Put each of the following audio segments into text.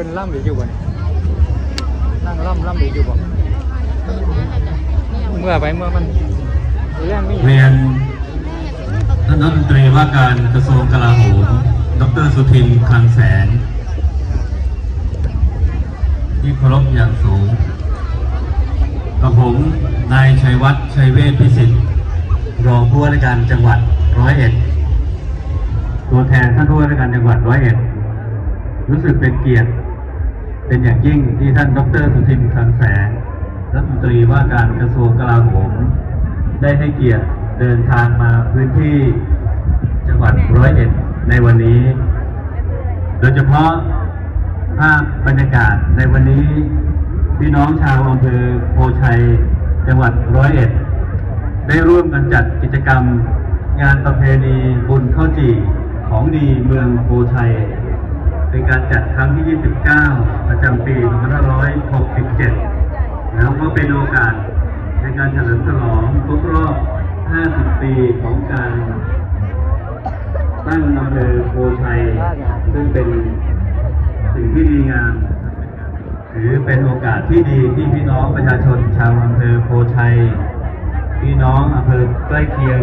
เป็นล่ำหรืออยู่บ่นี่นั่งล่ำล่ำหรืออยู่บ่เมื่อไปเมื่อมันเรื่องนี้เรียนท่านรัฐมนตรีว่าการกระทรวงกลาโหม ดรสุทินคลังแสง ที่เคารพอย่างสูง กับผม นายชัยวัฒน์ชัยเวชพิสิทธิ์รองผู้ว่าราชการจังหวัดร้อยเอ็ด ตัวแทนท่านผู้ว่าราชการจังหวัดร้อยเอ็ด รู้สึกเป็นเกียรติ เป็นอย่างยิ่งที่ท่านดรสุทินคลังแสงรัฐมนตรีว่าการกระทรวงกลาโหม ได้ให้เกียรติเดินทางมาพื้นที่จังหวัดร้อยเอ็ดในวันนี้ โดยเฉพาะภาพบรรยากาศในวันนี้พี่น้องชาวอำเภอโพชัย จังหวัดร้อยเอ็ด ได้ร่วมกันจัดกิจกรรม งานประเพณีบุญข้าวจี่ของดีเมืองโพชัย เป็นการจัดครั้งที่ 29 ประจำปี 2567แล้วก็เป็นโอกาสในการเฉลิมฉลองครบรอบ 50 ปีของการตั้งอำเภอโพชัย ซึ่งเป็นสิ่งที่ดีงามถือเป็นโอกาสที่ดีที่พี่น้องประชาชนชาวอำเภอโพชัย พี่น้องอำเภอใกล้เคียง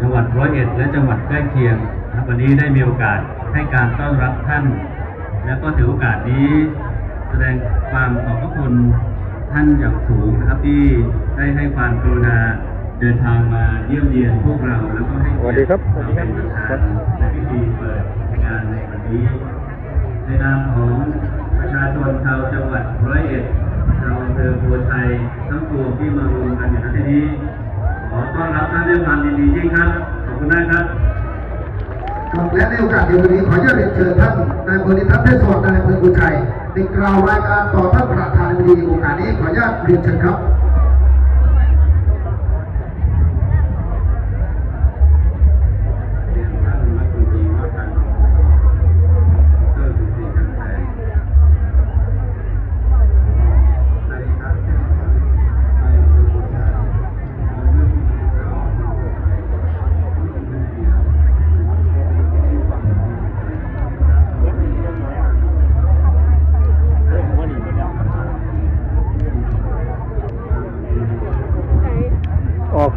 จังหวัดร้อยเอ็ดและจังหวัดใกล้เคียงวันนี้ได้มีโอกาส ให้การต้อนรับท่าน และก็ถือโอกาสนี้แสดงความขอบพระคุณท่านอย่างสูงนะครับที่ได้ให้ความกรุณาเดินทางมาเยี่ยมเยียนพวกเราแล้วก็ให้สวัสดีครับสวัเราสดีคเป็รับนประธานในพิธีเปิดงานในวันนี้ ในนามของประชาชนชาวจังหวัดร้อยเอ็ดชาวอำเภอโพชัยทั้งปวงที่มารวมกันอยู่ที่นี้ขอต้อนรับท่านด้วยความยินดียิ่งครับ ขอบคุณมากครับ และในโอกาสเดียวกันนี้ขออนุญาตเรียนเชิญท่านนายอำเภอนิทัศน์เทศบาลนายอำเภอกุชัยในกล่าวรายการต่อท่านประธานดีโอกาสนี้ขออนุญาตเรียนเชิญครับ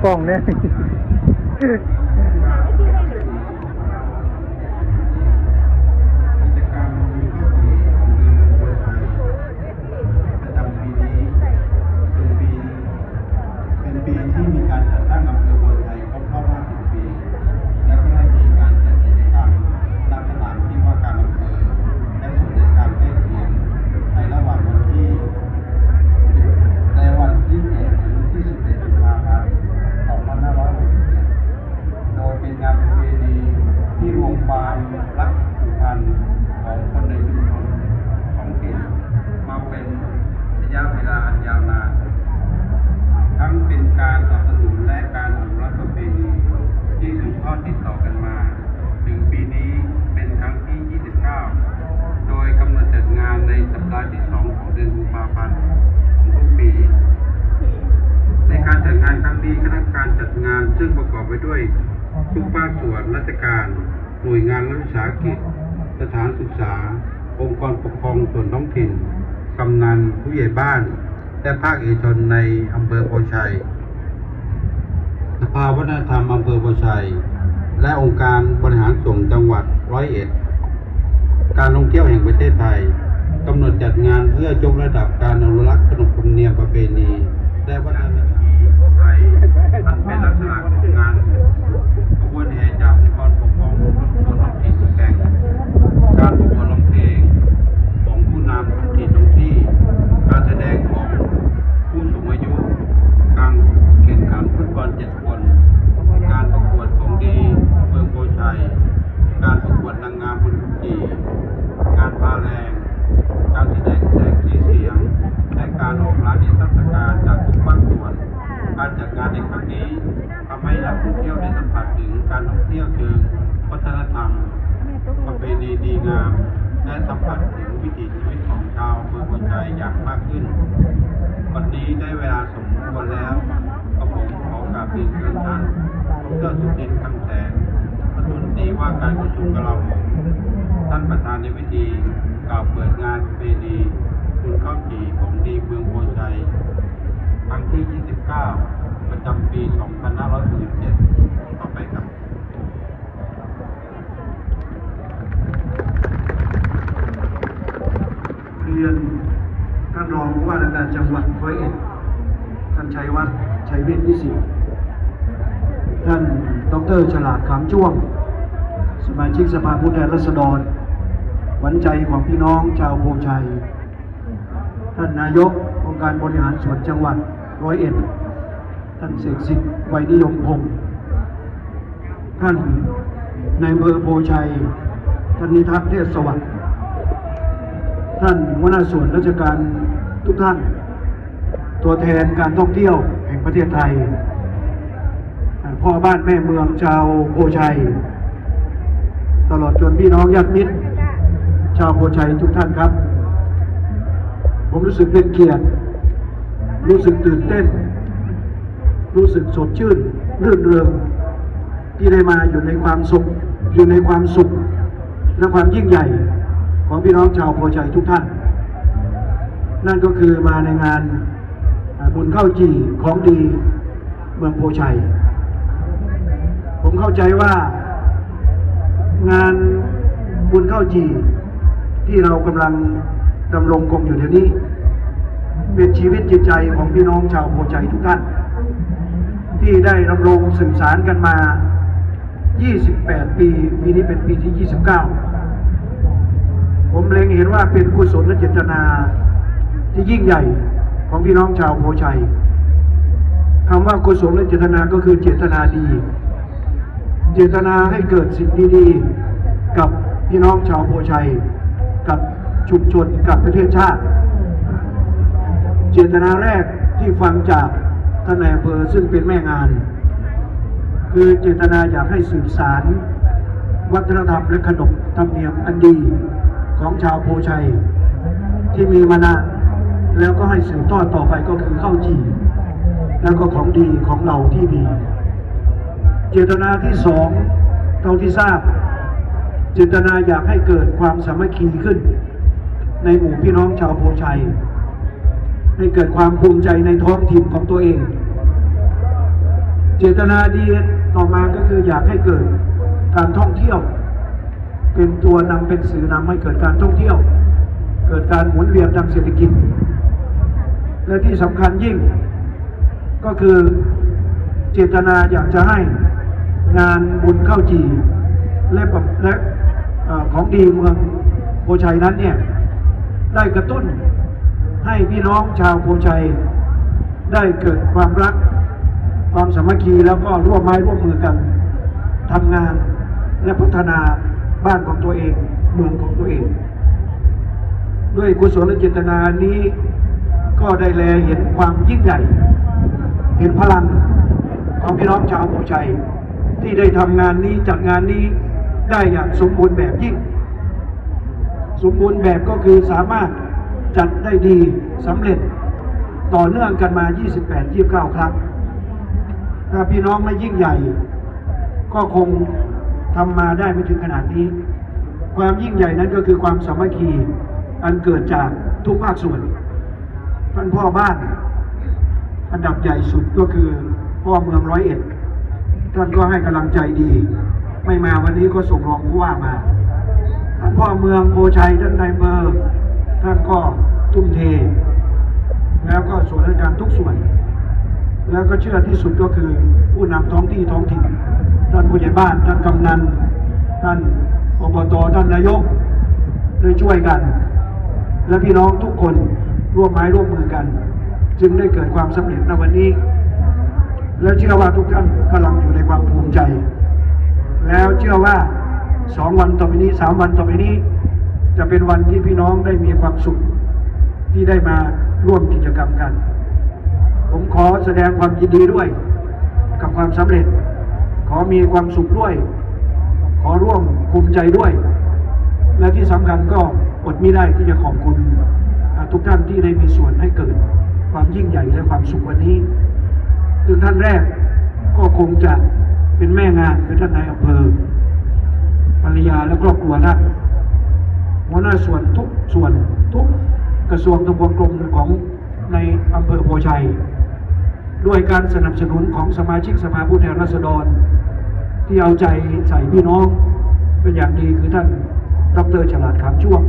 กล้องเนี่ยานในสัปดาห์ที่2ของเดือนกุมภาพันธ์ของทุกปี ในการจัดงานครั้งนี้คณะกรรมการจัดงานซึ่งประกอบไปด้วยทุกภาคส่วนราชการ หน่วยงานรัฐวิสาหกิจ สถานศึกษา องค์กรปกครองส่วนท้องถิ่น กำนันผู้ใหญ่บ้าน และภาคเอกชนในอำเภอโพชัย สภาวัฒนธรรมอำเภอโพชัย และองค์การบริหารส่วนจังหวัดร้อยเอ็ด การท่องเที่ยวแห่งประเทศไทย กำหนดจัดงานเพื่อยกระดับการอนุรักษ์ขนบธรรมเนียมประเพณีและวัฒนธรรมไทยมันเป็นลักษณะ ทำให้นักท่องเที่ยวได้สัมผัสถึงการท่องเที่ยวเชิงวัฒนธรรมประเพณีดีงาม และสัมผัสถึงวิถีชีวิตของชาวเมืองหัวใจอย่างมากขึ้น วันนี้ได้เวลาสมควรแล้วกระผมขอกราบเรียนเชิญท่านดรสุทินคำแสนรัฐมนตรีว่าการกระทรวงกลาโหมท่านประธานในพิธีกล่าวเปิดงานประเพณีบุญข้าวจี่ของดีเมืองโพช ประจำปี 2567ต่อไปครับเรียนท่านรองผู้ว่าราชการจังหวัดร้อยเอ็ด ท่านชัยวัฒน์ชัยเวชวิสิทธิ์ท่านดรฉลาดขามจ้วง สมาชิกสภาผู้แทนราษฎรหวันใจของพี่น้องชาวโพชัย ท่านนายกองค์การบริหารส่วนจังหวัดร้อยเอ็ด ท่านเสกสิทธิ์ไวนิยมพงศ์ท่านในายอำเภอโพชัยท่านนิทัศน์เทศสวัสดิ์ ท่านหัวหน้าส่วนราชการทุกท่าน ตัวแทนการท่องเที่ยวแห่งประเทศไทย พ่อบ้านแม่เมืองชาวโพชัย ตลอดจนพี่น้องญาติมิตร ชาวโพชัยทุกท่านครับ ผมรู้สึกเป็นเกียรติ รู้สึกตื่นเต้น รู้สึกสดชื่นรื่นเริงที่ได้มาอยู่ในความสุข อยู่ในความสุขและความยิ่งใหญ่ของพี่น้องชาวโพชัยทุกท่าน นั่นก็คือมาในงานบุญเข้าจีของดีเมืองโพชัย ผมเข้าใจว่างานบุญเข้าจีที่เรากำลังดำรงคงอยู่เดี๋ยวนี้ เป็นชีวิตจิตใจของพี่น้องชาวโพชัยทุกท่าน ที่ได้ดำรงสื่อสารกันมา 28 ปีปีนี้เป็นปีที่ 29 ผมเล็งเห็นว่าเป็นกุศลและเจตนาที่ยิ่งใหญ่ของพี่น้องชาวโพชัยคำว่ากุศลและเจตนาก็คือเจตนาดี เจตนาให้เกิดสิ่งดีๆ กับพี่น้องชาวโพชัย กับชุมชนกับประเทศชาติ เจตนาแรกที่ฟังจาก ท่านนายอำเภอซึ่งเป็นแม่งาน คือเจตนาอยากให้สืบสาร วัฒนธรรมและขนบธรรมเนียมอันดีของชาวโพชัย ที่มีมานานแล้วก็ให้สืบทอดต่อไปก็คือข้าวจี่แล้วก็ของดีของเราที่มี เจตนาที่สองเท่าที่ทราบ เจตนาอยากให้เกิดความสามัคคีขึ้น ในหมู่พี่น้องชาวโพชัยให้เกิดความภูมิใจในท้องถิ่นของตัวเอง เจตนาดีต่อมาก็คืออยากให้เกิดการท่องเที่ยว เป็นตัวนำเป็นสื่อนำให้เกิดการท่องเที่ยว เกิดการหมุนเวียนทางเศรษฐกิจ และที่สำคัญยิ่ง ก็คือเจตนาอยากจะให้งานบุญเข้าจีและปะและของดีเมืองโพชัยนั้นเนี่ยได้กระตุ้นให้พี่น้องชาวโพชัยได้เกิดความรัก ความสามัคคีแล้วก็ร่วมไม้ร่วมมือกันทำงานและพัฒนาบ้านของตัวเอง เมืองของตัวเอง ด้วยกุศลเจตนานี้ก็ได้แลเห็นความยิ่งใหญ่ เห็นพลังของพี่น้องชาวโพชัย ที่ได้ทำงานนี้จัดงานนี้ได้อย่างสมบูรณ์แบบยิ่ง สมบูรณ์แบบก็คือสามารถจัดได้ดีสำเร็จต่อเนื่องกันมา 28-29 ครั้ง ถ้าพี่น้องไม่ยิ่งใหญ่ ก็คงทำมาได้ไม่ถึงขนาดนี้ ความยิ่งใหญ่นั้นก็คือความสามัคคีอันเกิดจากทุกภาคส่วนท่านพ่อบ้านอันดับใหญ่สุดก็คือพ่อเมืองร้อยเอ็ดท่านก็ให้กำลังใจดี ไม่มาวันนี้ก็ส่งรองผู้ว่ามาท่านพ่อเมืองโพชัยท่านนายอำเภอท่านก็ทุ่มเท แล้วก็ส่วนราชการทุกส่วน แล้วก็เชื่อที่สุดก็คือผู้นำท้องที่ท้องถิ่นท่านผู้ใหญ่บ้านท่านกำนันท่านอบตท่านนายกได้ช่วยกัน และพี่น้องทุกคนร่วมไม้ร่วมมือกัน จึงได้เกิดความสำเร็จในวันนี้ และเชื่อว่าทุกท่านกำลังอยู่ในความภูมิใจ แล้วเชื่อว่าสองวันต่อไปนี้สามวันต่อไปนี้ จะเป็นวันที่พี่น้องได้มีความสุขที่ได้มาร่วมกิจกรรมกัน ผมขอแสดงความยินดีด้วย กับความสำเร็จ ขอมีความสุขด้วย ขอร่วมภูมิใจด้วย และที่สำคัญก็อดไมิได้ที่จะขอบคุณทุกท่านที่ได้มีส่วนให้เกิดความยิ่งใหญ่และความสุขวันนี้ซึ่งท่านแรกก็คงจะเป็นแม่งานคือท่านนายอำเภอภรรยาและครอบครัวท่านหัวหน้าส่วนทุกส่วนทุกกระทรวงทบวงกรมของในอำเภอโพชัย ด้วยการสนับสนุนของสมาชิกสภาผู้แทนราษฎร ที่เอาใจใส่พี่น้อง เป็นอย่างดีคือท่านดรฉลาดขามช่วง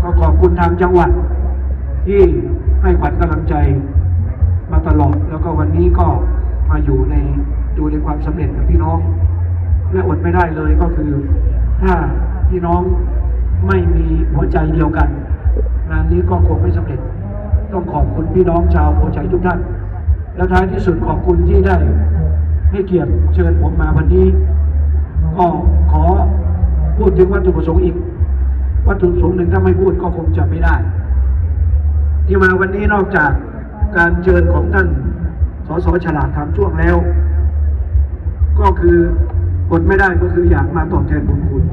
ก็ขอบคุณทางจังหวัด ที่ให้ขวัญกำลังใจมาตลอด แล้วก็วันนี้ก็มาอยู่ในดูในความสำเร็จกับพี่น้อง และอดไม่ได้เลยก็คือ ถ้าพี่น้องไม่มีหัวใจเดียวกัน งานนี้ก็คงไม่สำเร็จ ต้องขอบคุณพี่น้องชาวโพชัยทุกท่าน และท้ายที่สุดขอบคุณที่ได้ให้เกียรติเชิญผมมาวันนี้ ก็ขอพูดถึงวัตถุประสงค์อีก วัตถุประสงค์หนึ่งถ้าไม่พูดก็คงจะไม่ได้ ที่มาวันนี้นอกจากการเชิญของท่านสสฉลาดคำช่วงแล้ว ก็คือกดไม่ได้ก็คืออยากมาตอบแทนบุญคุณ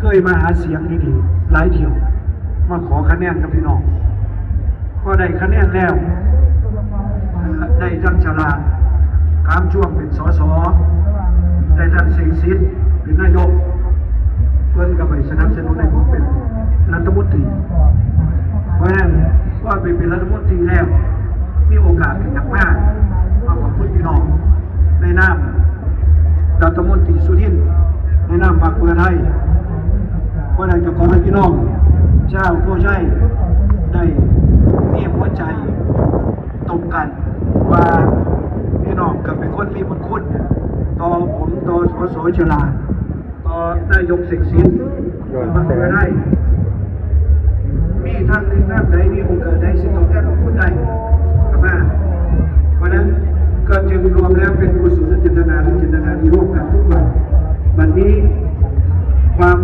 เคยมาหาเสียงดีๆหลายเที่ยว มาขอคะแนนกับพี่น้อง ก็ได้คะแนนแล้ว ได้ท่านฉลาดคำช่วงเป็นสสได้ท่านเสงสิทธิ์เป็นนายก เพื่อนก็ไปสนับสนุนให้ผมเป็นรัฐมนตรีเพราะนั้นว่าไปเป็นรัฐมนตรีแล้ว มีโอกาสเป็นอย่างมากมาขอบคุณพี่น้อง ในนามรัฐมนตรีสุทินในนามพรรคเพื่อไทยเพราะนั้นก็ขอให้พี่น้องชาวโพชัยได้มีหัวใจตรงกัน ว่าพี่น้องก็เป็นคนมีบุญคุณต่อผมต่อสสฉลาต่อนายกเสกสินต่อพรรคเพื่อไทยมีทางหนึ่งทางใดมีโอกาสใดสิ่งตอบแทนของคุณใดกับมาเพราะนั้นก็จึงรวมแล้วเป็นกุศลเจตนาและเจตนาดีร่วมกันทุกฝ่ายวันนี้ความ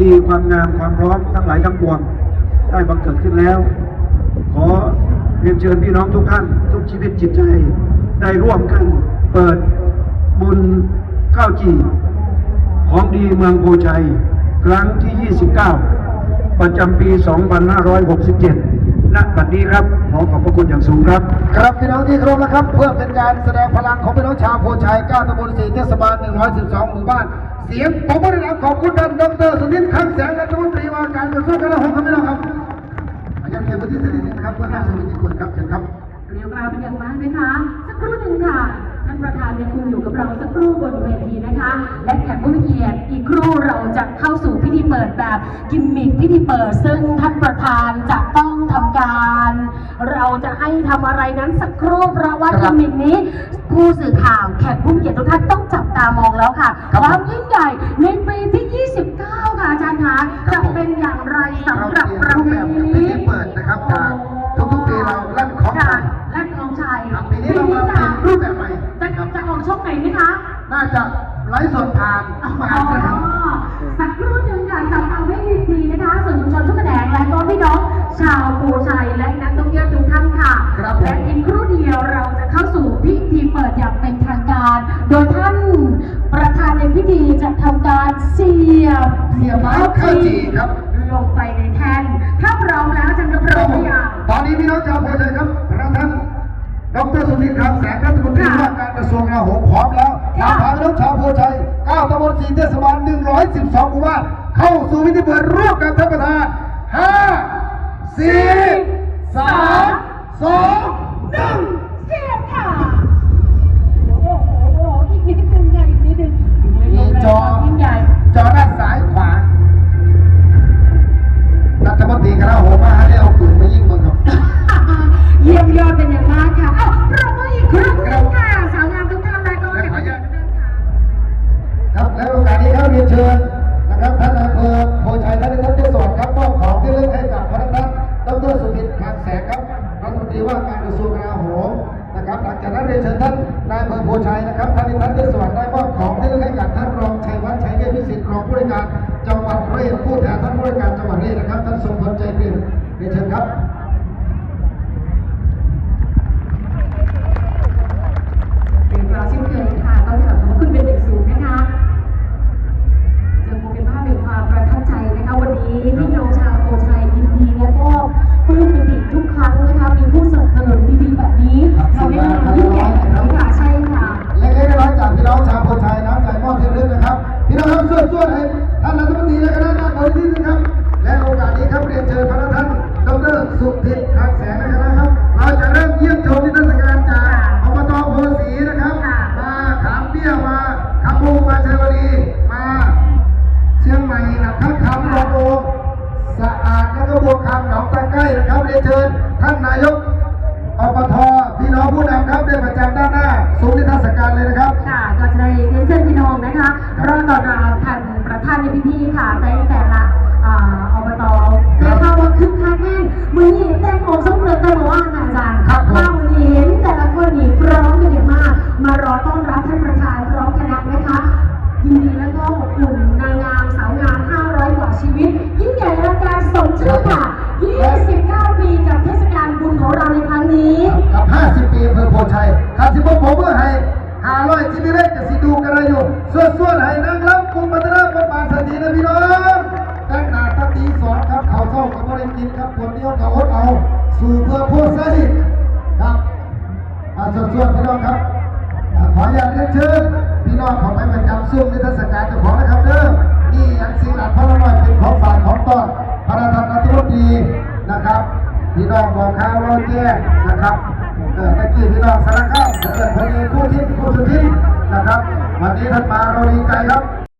ดีความงามความพร้อมทั้งหลายทั้งปวงได้บังเกิดขึ้นแล้ว ขอ เรียนเชิญพี่น้องทุกท่าน ทุกชีวิตจิตใจได้ร่วมกัน เปิดบุญข้าวจีของดีเมืองโพชัย ครั้งที่ 29 ประจำปี 2567 ณ บัดนี้ครับ ขอขอบพระคุณอย่างสูงครับ ครับพี่น้องที่เคารพนะครับ เพื่อเป็นการแสดงพลังของพี่น้องชาวโพชัย 9ตำบล4เทศบาล 112 หมู่บ้าน เสียงผมก็ได้รับขอบคุณท่านดรสุนิท์คังแสงรัฐมนตรีว่าการกระทรวงกลาโหมครับพี่น้องครับ อาจารย์เกียรติที่สนิทนะครับเพื่อท่านสุนินท์คุณครับเชิญครับเรียวกราวเป็นอย่างมากนะคะ สักครู่หนึ่งค่ะท่านประธานยังคงอยู่กับเราสักครู่บนเวทีนะคะ และแขกผู้มีเกียรติอีกครู่เราจะเข้าสู่พิธีเปิดแบบกิมมิคพิธีเปิด ซึ่งท่านประธานจะต้องทำการ เราจะให้ทำอะไรนั้นสักครู่เพราะว่าครักิบมมิคนี้ ผู้สื่อข่าวแขกผู้มีเกียรติทุกท่านต้องจับตามองแล้วค่ะครับความยิ่งใหญ่ในปีที่ 29 ค่ะอาจารย์คะจะเป็นอย่างไรสำหรับประเพณีพิธีเปิด นะครับจากทุกๆปีเราลั่นของค่ะชัยและของชัยครับปีนี้เรามาเปลี่ยนรูปแบบใหม่จะนะครับจะออกช่องไหนไหมคะ น่าจะไลฟ์สดผ่านอ๋อผ่านนะครับสักครู่หนึ่งค่ะจับเอาไว้ดีๆนะคะสื่อมวลชนทุกแขนงและก็พี่น้องชาวภูชัยและนักท่องเที่ยวทุกท่านค่ะครับผมและอีกครู่เดียวเราจะเข้าสู่พิธีเปิดอย่างเป็นทางการ โดยท่านประธานในพิธีจะทำการเสียบเสียบไม้ข้าวจี่ครับ ลงไปในแท่นถ้าพร้อมแล้วจันจะพร้อมหรือยังตอนนี้พี่น้องชาวโพชัยครับพระท่านดรสุนินทร์ครับแสงรัฐมนตรีว่าการกระทรวงกลาโหมพร้อมแล้วนำพาพี่น้องชาวโพชัย9ตำบล4เทศบาล112หมู่บ้านเข้าสู่พิธีเปิดร่วมกับท่านประธาน5 4 3 2 1 น้องนะคะรอต้อนรับท่านประธานในพิธีค่ะในแต่ละอ่าอบตได้เข้าว่าคึกคักแน่นมือนี้แต่งองค์สมเด็จกันมาว่าค่ะอาจารย์ครับผมมามือนี้เห็นแต่ละคนนี่พร้อมกันอย่างมาก มารอต้อนรับท่านประธานพร้อมคณะนะคะยินดีและก็อบอุ่นนางงามสาวงาม 500 กว่าชีวิต ยิ่งใหญ่อลังการสมชื่อค่ะ 29 ปีกับเทศกาลบุญของเราในครั้งนี้ กับ 50 ปีอำเภอโพชัยข้าสิบผมเพื่อให้หาร้อยชีวิตเล็กจะสิดูกัน อะไรอยู่ส่วนส่วนให้นางรับกรุงปัตนาประมาณสตินะพี่น้องแต่งหน้าตาตีสอนครับเขาเศร้ากับบริกินครับคนเดียวกับอดเอา สู่เพื่อโพชัยครับอาส่วนส่วนพี่น้องครับขออนุญาเรียนเชิญพี่น้องของไปประจำซุ้มนิทศการเจ้าของนะครับเด้อนี่ยังสิ่งหลักพระน้อยเป็นของฝากของต้อนพระราชาธิบดีนะครับพี่น้องบอกข่าวเราแจ้นะครับเออตะกี้พี่น้องสารคามเกิดพอดีผู้ที่ผู้สุดที่นะครับ วันนี้ท่